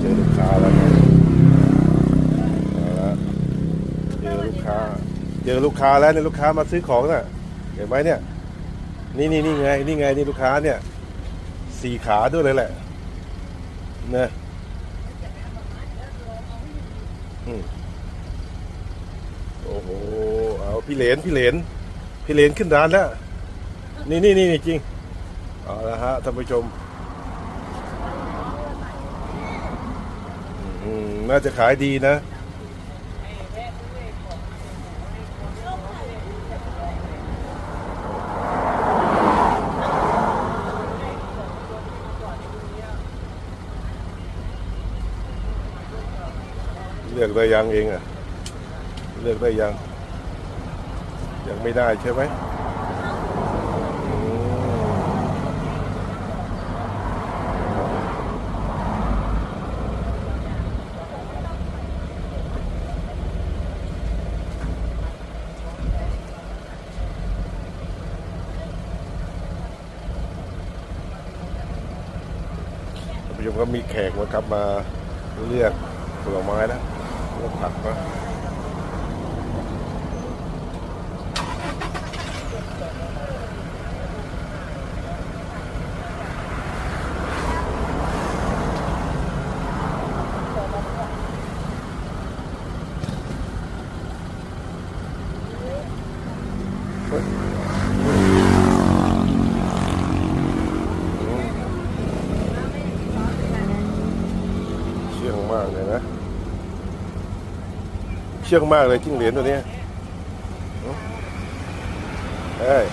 เจอลูกค้าแล้วครับเอาละเจอลูกค้า เจอลูกค้าแล้วเนี่ยลูกค้ามาซื้อของน่ะ เห็นไหมเนี่ย นี่นี่นี่ไง นี่ไงนี่ลูกค้าเนี่ย สี่ขาด้วยเลยแหละนะอืมโอ้โห เอาพี่เหรนพี่เหรนพี่เหรนขึ้นร้านแล้ว นี่นี่นี่จริง เอาละฮะท่านผู้ชม อืมน่าจะขายดีนะ เลือกได้ยังเองอะเลือกได้ยัง ยังไม่ได้ใช่ไหม ผู้ชมก็มีแขกมาครับมาเลือกผลไม้นะเลือกผักนะ เชื่อง มากเลยนะ เชื่องมากเลยจิ้งเหรียญตัวนี้เอ้ย